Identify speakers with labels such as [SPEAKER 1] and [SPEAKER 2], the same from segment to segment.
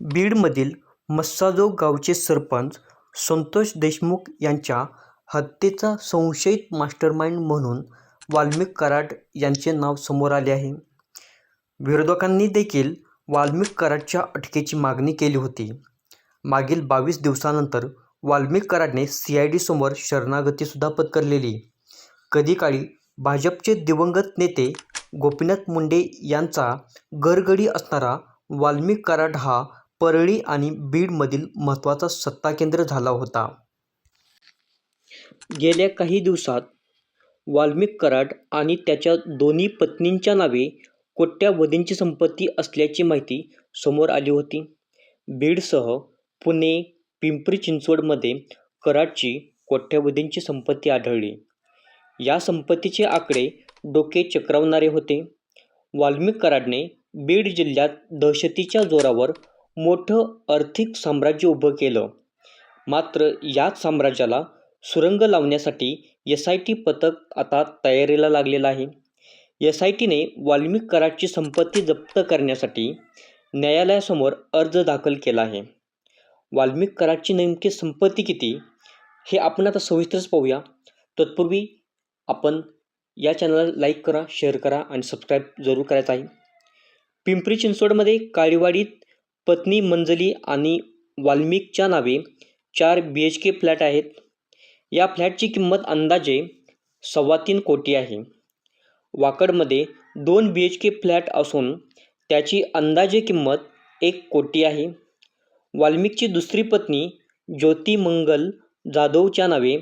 [SPEAKER 1] बीडमधील मस्साजो गावचे सरपंच संतोष देशमुख यांच्या हत्येचा संशयित मास्टरमाइंड म्हणून वाल्मिक कराड यांचे नाव समोर आले आहे. विरोधकांनी देखील वाल्मिक कराडच्या अटकेची मागणी केली होती. मागील बावीस दिवसानंतर वाल्मिक कराडने सी आय डीसमोर शरणागतीसुद्धा पत्करलेली. कधीकाळी भाजपचे दिवंगत नेते गोपीनाथ मुंडे यांचा गरगडी असणारा वाल्मिक कराड हा परळी आणि बीडमधील महत्त्वाचा सत्ताकेंद्र झाला होता. गेल्या काही दिवसात वाल्मिक कराड आणि त्याच्या दोन्ही पत्नींच्या नावे कोट्यावधींची संपत्ती असल्याची माहिती समोर आली होती. बीडसह पुणे पिंपरी चिंचवडमध्ये कराडची कोट्यावधींची संपत्ती आढळली. या संपत्तीचे आकडे डोके चक्रावणारे होते. वाल्मिक कराडने बीड जिल्ह्यात दहशतीच्या जोरावर मोठं आर्थिक साम्राज्य उभं केलं. मात्र याच साम्राज्याला सुरंग लावण्यासाठी एस आय टी पथक आता तयारीला लागलेलं आहे. एस आय टीने वाल्मिक कराची संपत्ती जप्त करण्यासाठी न्यायालयासमोर अर्ज दाखल केला आहे. वाल्मिक कराडची नेमकी संपत्ती किती हे आपण आता सविस्तरच पाहूया. तत्पूर्वी आपण या चॅनलला लाईक करा शेअर करा आणि सबस्क्राईब जरूर करायचं आहे. पिंपरी चिंचवडमध्ये काळीवाडीत पत्नी मंजली आणि वाल्मिकच्या नावे चार बी एच के फ्लॅट आहेत. या फ्लॅटची किंमत अंदाजे सव्वा तीन कोटी आहे. वाकडमध्ये दोन बी एच के फ्लॅट असून त्याची अंदाजे किंमत एक कोटी आहे. वाल्मिकची दुसरी पत्नी ज्योती मंगल जाधवच्या नावे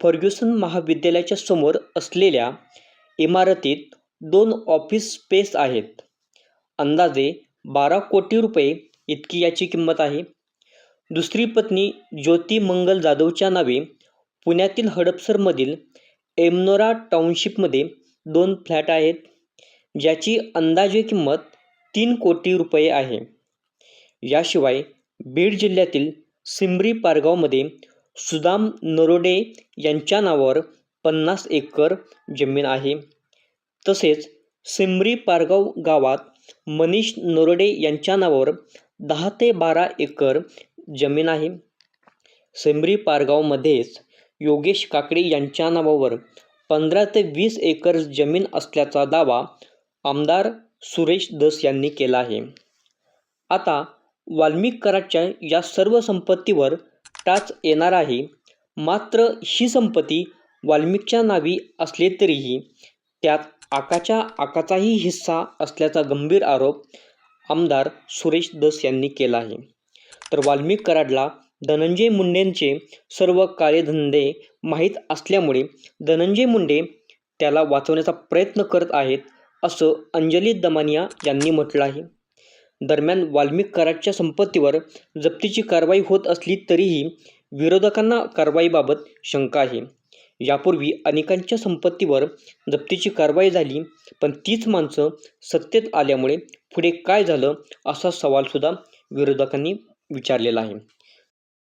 [SPEAKER 1] फर्ग्युसन महाविद्यालयाच्या समोर असलेल्या इमारतीत दोन ऑफिस स्पेस आहेत. अंदाजे बारा कोटी रुपये इतकी याची किंमत आहे. दुसरी पत्नी ज्योती मंगल जाधवच्या नावे पुण्यातील हडपसरमधील एमनोरा टाउनशिपमध्ये दोन फ्लॅट आहेत ज्याची अंदाजे किंमत तीन कोटी रुपये आहे. याशिवाय बीड जिल्ह्यातील सिमरी पारगावमध्ये सुदाम नरोडे यांच्या नावावर पन्नास एकर जमीन आहे. तसेच सिंबरी पारगाव गावात मनीष नरोडे यांच्या नावावर दहा ते बारा एकर जमीन आहे. सेमरी पारगावमध्येच योगेश काकडे यांच्या नावावर पंधरा ते वीस एकर जमीन असल्याचा दावा आमदार सुरेश दस यांनी केला आहे. आता वाल्मिक कराडच्या या सर्व संपत्तीवर टाच येणार आहे. मात्र ही संपत्ती वाल्मिकच्या नावी असले तरीही त्यात आकाच्या आकाचाही हिस्सा असल्याचा गंभीर आरोप आमदार सुरेश दस यांनी केला आहे. तर वाल्मिक कराडला धनंजय मुंडेंचे सर्व कार्यधंदे माहीत असल्यामुळे धनंजय मुंडे त्याला वाचवण्याचा प्रयत्न करत आहेत असं अंजली दमानिया यांनी म्हटलं आहे. दरम्यान वाल्मिक कराडच्या संपत्तीवर जप्तीची कारवाई होत असली तरीही विरोधकांना कारवाईबाबत शंका आहे. यापूर्वी अनेकांच्या संपत्तीवर जप्तीची कारवाई झाली पण तीच माणसं सत्तेत आल्यामुळे पुढे काय झालं असा सवालसुद्धा विरोधकांनी विचारलेला आहे.